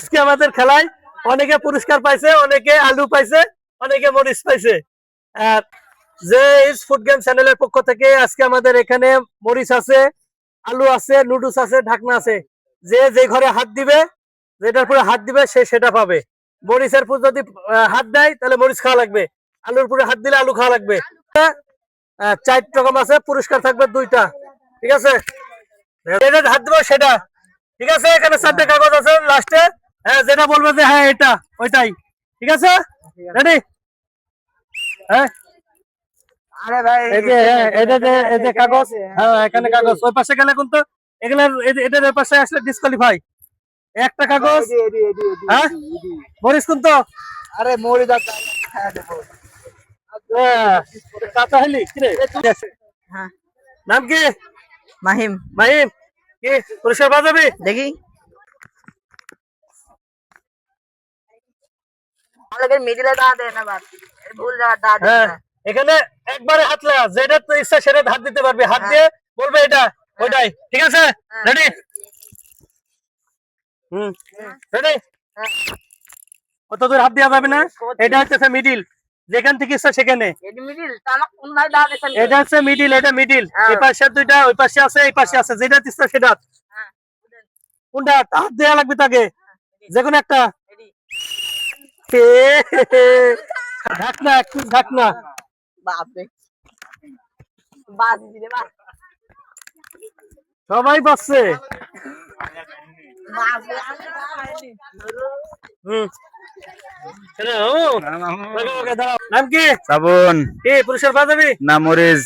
আজকে আমাদের খেলায় অনেকে পুরস্কার পাইছে, অনেকে আলু পাইছে, অনেকে মরিচ পাইছে। আর যে ফুড গেম চ্যানেলের পক্ষ থেকে আজকে আমাদের এখানে মরিচ আছে, আলু আছে, নুডলস আছে, ঢাকনা আছে। যে যে ঘরে হাত দিবে, যেটার পরে হাত দিবে, সে সেটা পাবে। মরিচের পর যদি হাত দেয়, তাহলে মরিচ খাওয়া লাগবে। আলুর পরে হাত দিলে আলু খাওয়া লাগবে। চার রকম আছে, পুরস্কার থাকবে দুইটা। ঠিক আছে? হাত দেবো সেটা। ঠিক আছে? এখানে চারটে কাগজ আছে লাস্টে হ্যাঁ যেটা বলবে যে হ্যাঁ এটা ওইটাই। ঠিক আছে? রেডি হ্যাঁ? আরে ভাই এই যে হ্যাঁ, এটা যে এই কাগজ। হ্যাঁ। এখানে কাগজ। ওই পাশে গেলে কিন্তু এগুলো এটার পাশে আসলে ডিসকোয়ালিফাই একটা কাগজ। এডি, এডি, এডি, এডি? এডি, এডি। মরিস আরে মরে যাচ্ছে দেবো কাঁচা হলি কি রে? হ্যাঁ। নাম কি? মাহিম। মাহিম। কি? পুরস্কার পাওয়া যাবে দেখি। আমাদের মিডিলে ভুল দে হ্যাঁ। এখানে একবারে হাত লাগা যেটা তো ইচ্ছা সেটা হাত দিতে পারবে। হাত দিয়ে বলবে এটা ওইটাই। ঠিক আছে? হ্যাঁ। রেডি হুম। রেডি হ্যাঁ। অত দূর হাত দেওয়া যাবে না? এটা হচ্ছে মিডিল যেখান থেকে ইচ্ছা সেখানে। এটা হচ্ছে মিডিল এটা মিডিল হ্যাঁ। এই পাশে দুইটা ওই পাশে আছে এই পাশে আছে। যেটা ইচ্ছা সেটা হ্যাঁ। কোনটা? হাত দেওয়া লাগবে তাকে। যে কোনো একটা। ঢাকনা একটু ঢাকনা। বাপ রে দিলে বাপ সবাই বাসছে। নাম কি? সাবুন কি পুরুষের না মরিস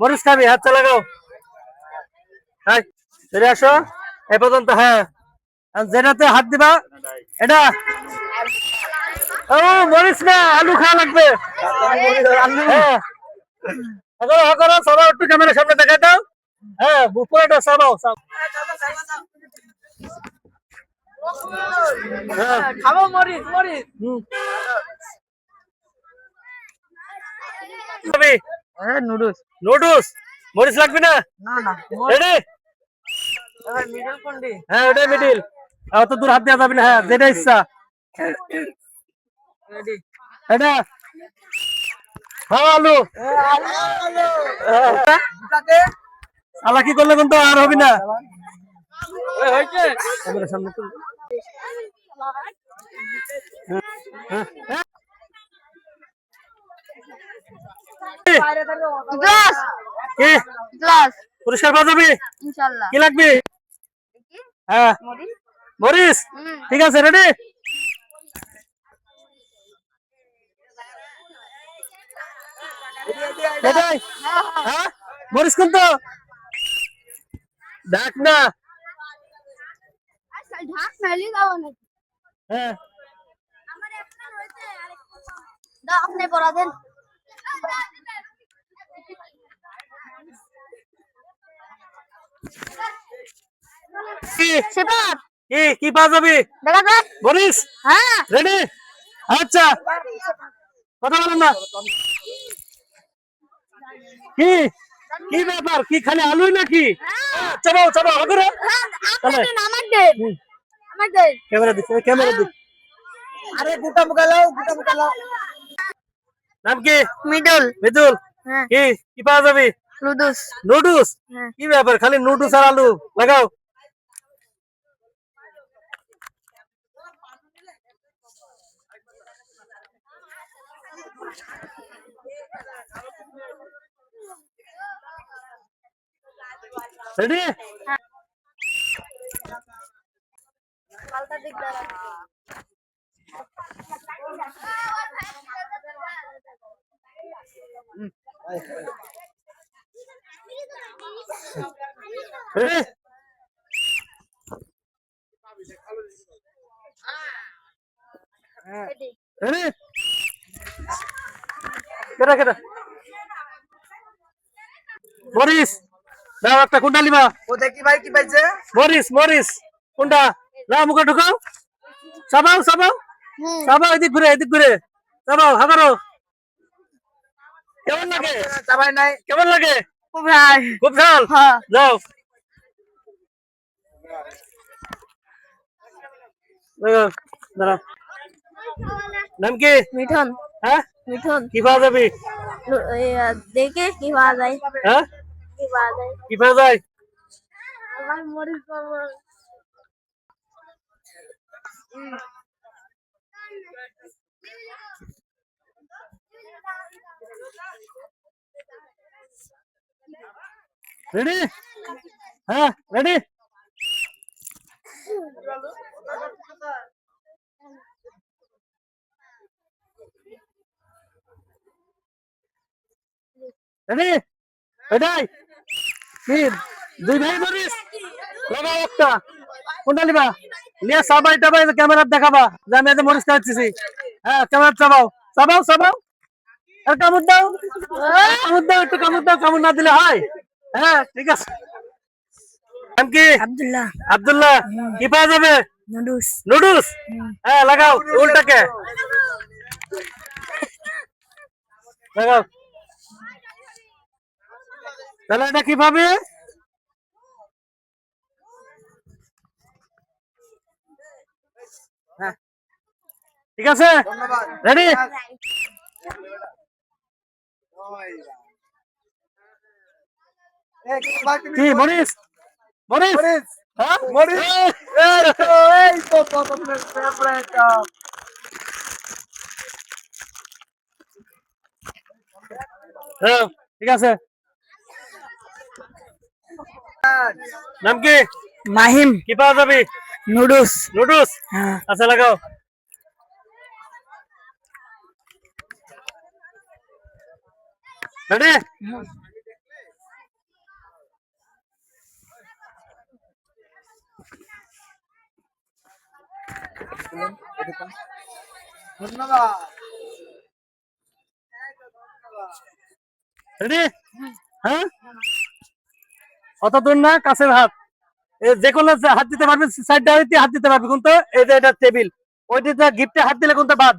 মরিস খাবি হাত চালাগাও হাই ফিরে আসো। এ পর্যন্ত হ্যাঁ। যেটাতে হাত দিবা। এটা? ও মরিস না আলু খাওয়া লাগবে। হ্যাঁ। করো সবাই একটু ক্যামেরার সামনে দেখা দাও। হ্যাঁ পুরোটা সাবাও সাব হ্যাঁ। খাব মরিস মরিস। নুডলস। নুডলস মরিচ লাগবে না? না না রেডি মিডল কোনটি? হ্যাঁ ওটাই মিডিল। অত দূর হাত দেওয়া যাবে না হ্যাঁ যেটা ইচ্ছা। এটা হ্যাঁ আলু আলা কি করলে কিন্তু আর হবে না। হ্যাঁ, হ্যাঁ, হ্যাঁ। কি গ্লাস পুরস্কার পাওয়া যাবে কি লাগবে হ্যাঁ মরিস মরিস ঠিক আছে রেডি এটাই? হ্যাঁ? মরিস কিন্তু। দেখ না। আচ্ছা ঢাক নালি দাও না হ্যাঁ। আমার একটা হয়েছে দাও আপনি পড়া দেন। কি? কি? যাবে? দেখা যাক। মরিস? হ্যাঁ। রেডি? আচ্ছা। কথা বলেন না। কি? কি ব্যাপার? কি খালি আলুই নাকি? চলো চলো আগরে আপনার দেন আমার দেন আমার দেন ক্যামেরা দিচ্ছে ক্যামেরা দিচ্ছে আরে গুটা মুখা লাও গুটা মুখা লাও। নাম কি? মিডল মিতুল হ্যাঁ। কি কি পাওয়া যাবে? লুডুস নুডলস? হ্যাঁ। কি ব্যাপার? খালি নুডলস আর আলু। লাগাও। রেডি পাল্টা দিক দাঁড়া রেডি রেডি দাও একটা কুন্ডা লিবা কোথায় কি ভাই কি পাইছে? মরিস মরিস কোনটা না মুখে ঢুকাও। চাবাও চাবাও। হুম। চাবাও এদিক ঘুরে এদিক ঘুরে। চাবাও হাগারো। কেমন লাগে? চাবাই নাই। কেমন লাগে? খুব ভাই খুব ঝাল হ্যাঁ যাও। দাঁড়াও নাম কি? মিঠন। হ্যাঁ? মিঠন। কি পাওয়া যাবে? দেখে কি পাওয়া যায়। হ্যাঁ? কি পাওয়া যায় কি পাওয়া যায় আমার মরিচ পাবো রেডি হ্যাঁ রেডি রেডি এটাই তিন দুই ভাই ধরিস। লাগাও একটা। কোনটা নিবা? নিয়ে সবাই টাবাই ক্যামেরা দেখাবা যে আমি এতে মরিচ খাচ্ছি হ্যাঁ ক্যামেরা চাবাও। চাবাও চাবাও। আর কামড় দাও। কামড় দাও একটু কামড় দাও কামড় না দিলে হয়। হ্যাঁ ঠিক আছে। নাম কি? আব্দুল্লাহ। আব্দুল্লাহ। কি পাওয়া যাবে? নুডলস। নুডলস? হ্যাঁ লাগাও উল্টাকে। লাগাও। তাহলে এটা কি পাবে হ্যাঁ। ঠিক আছে? রেডি কি হ্যাঁ। এই, তো তো favorite, হ্যাঁ ঠিক আছে। নাম কি? মাহিম। কি পাওয়া যাবে? নুডলস। নুডলস? হ্যাঁ। আচ্ছা লাগাও। রেডি? ধন্যবাদ রেডি? হ্যাঁ? অত দূর না কাছের হাত। যে কোনো হাত দিতে পারবে সাইড ডাইতে হাত দিতে পারবে। কিন্তু এই যে এটা টেবিল ওইটিতে গিফটে হাত দিলে কোনটা বাদ।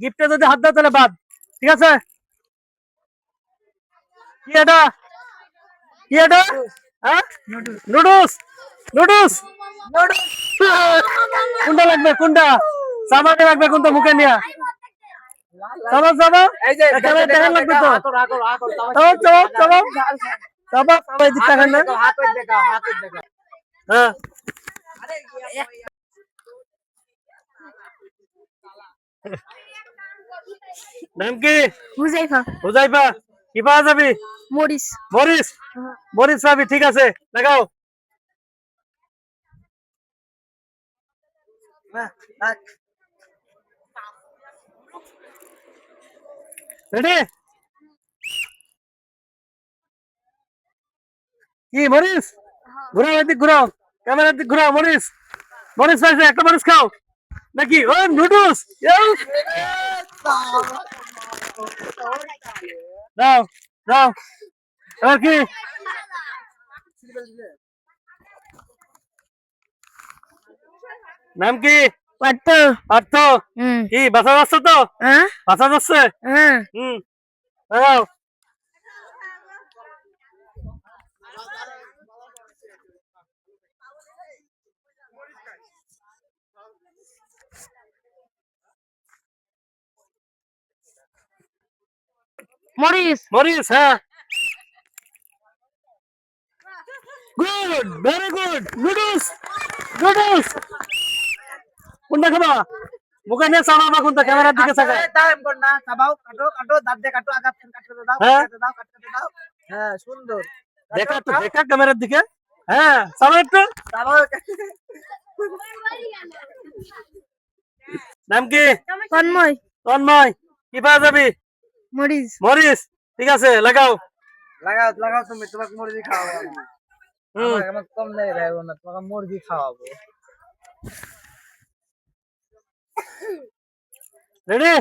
গিফটে যদি হাত দাও তাহলে বাদ। ঠিক আছে? কি এটা? কি এটা? হ্যাঁ? নুডলস নুডলস কোনটা লাগবে? কোনটা? সামানে লাগবে কোনটা মুখে নিয়ে। চাবা চাবা এই যে লাগবে তো। হাতর, হাতর, হাতর, চাবা- চাবা চাবা চাবা চাবা চাবা এই দিকটা খান না দেখাও, হাতর দেখাও, হাতর দেখাও। হ্যাঁ নাম কি হুজাইফা হুজাইফা কি পাওয়া যাবে মরিচ মরিস মরিস পাবি ঠিক আছে লাগাও হ্যাঁ, হ্যাঁ। রেডি কি মরিস ঘুরাও এদিক ঘুরাও। ক্যামেরার দিক ঘুরাও মরিস মরিস পাইছে একটা মরিস খাও। নাকি? ও নুডলস। দাও দাও। এবার কি? নাম কি? অর্থ হুম। কি বাসা যাচ্ছে তো? হ্যাঁ। বাসা যাচ্ছে হ্যাঁ। হুম। মরিচ মরিস হ্যাঁ। Good very good noodles noodles কোনটা খাবা? মুখে নিয়ে চালাবা কোনটা? ক্যামেরার দিকে চাকায় এই, time কর না, চাবাও, কাটো, কাটো, দাঁত দিয়ে কাটো, আঘাত কাটতে দাও, হ্যাঁ। কাটতে দাও, কাটতে দাও। হ্যাঁ, সুন্দর। দেখা তো দেখা ক্যামেরার দিকে। হ্যাঁ চালা একটু। চাবাও, নাম কি? তন্ময়। তন্ময়। কি পাওয়া যাবি? মরিচ মরিস ঠিক আছে লাগাও লাগাও, লাগাও তুমি, তোমাকে মুরগি খাওয়াবো হুম আমাকে- আমাকে কম নেই রাখব না, তোমাকে মুরগি খাওয়াবো। রেডি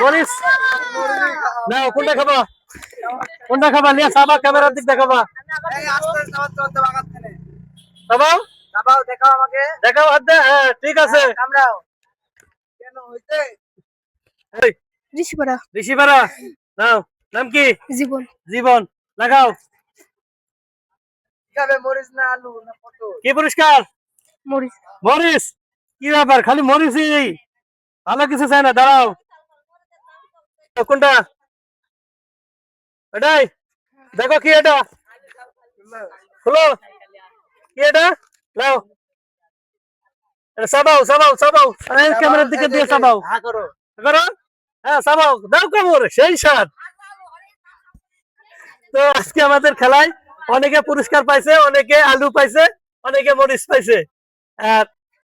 মরিস নাও কোনটা খাবা কোনটা খাবা নিয়ে চাবা ক্যামেরার দিক দেখাবা এই, আস্তে আস্তে চাবাও, চলতে বাগাচ্ছে না। চাবাও চাবাও, দেখাও আমাকে। দেখাও হাত দে হ্যাঁ ঠিক আছে। হ্যাঁ, কামড়াও। কেন হইছে? এই ঋষিপাড়া। ঋষিপাড়া নাও নাম কি? জীবন। জীবন লাগাও। খাবে মরিচ না আলু না পটল? কি পুরস্কার মরিচ মরিস? কি ব্যাপার খালি মরিসই ভালো কিছু চাই না দাঁড়াও। তো কোনটা? এটাই। দেখো কি এটা? খুলো। কি এটা? লাও সাবাও সাবাও সাবাও। ক্যামেরার দিকে দিয়ে সাবাও। হ্যাঁ করো। করো হ্যাঁ সাবাও দাও কামড় সেই সাত তো আজকে আমাদের খেলায় অনেকে পুরস্কার পাইছে অনেকে আলু পাইছে অনেকে মরিচ পাইছে। আর